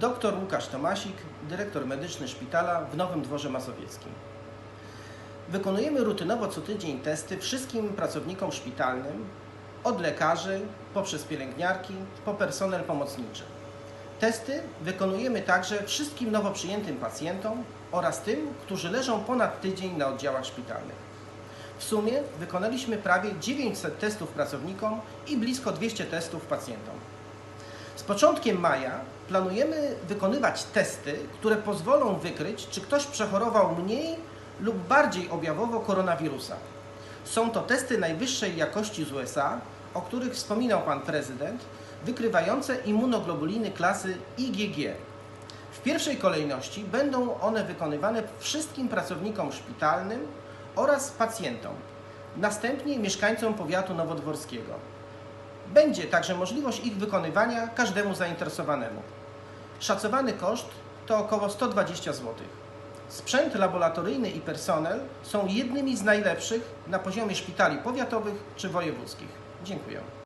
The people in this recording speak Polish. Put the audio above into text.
Dr Łukasz Tomasik, dyrektor medyczny szpitala w Nowym Dworze Mazowieckim. Wykonujemy rutynowo co tydzień testy wszystkim pracownikom szpitalnym, od lekarzy, poprzez pielęgniarki, po personel pomocniczy. Testy wykonujemy także wszystkim nowo przyjętym pacjentom oraz tym, którzy leżą ponad tydzień na oddziałach szpitalnych. W sumie wykonaliśmy prawie 900 testów pracownikom i blisko 200 testów pacjentom. Z początkiem maja planujemy wykonywać testy, które pozwolą wykryć, czy ktoś przechorował mniej lub bardziej objawowo koronawirusa. Są to testy najwyższej jakości z USA, o których wspominał Pan Prezydent, wykrywające immunoglobuliny klasy IgG. W pierwszej kolejności będą one wykonywane wszystkim pracownikom szpitalnym oraz pacjentom, następnie mieszkańcom powiatu nowodworskiego. Będzie także możliwość ich wykonywania każdemu zainteresowanemu. Szacowany koszt to około 120 zł. Sprzęt laboratoryjny i personel są jednymi z najlepszych na poziomie szpitali powiatowych czy wojewódzkich. Dziękuję.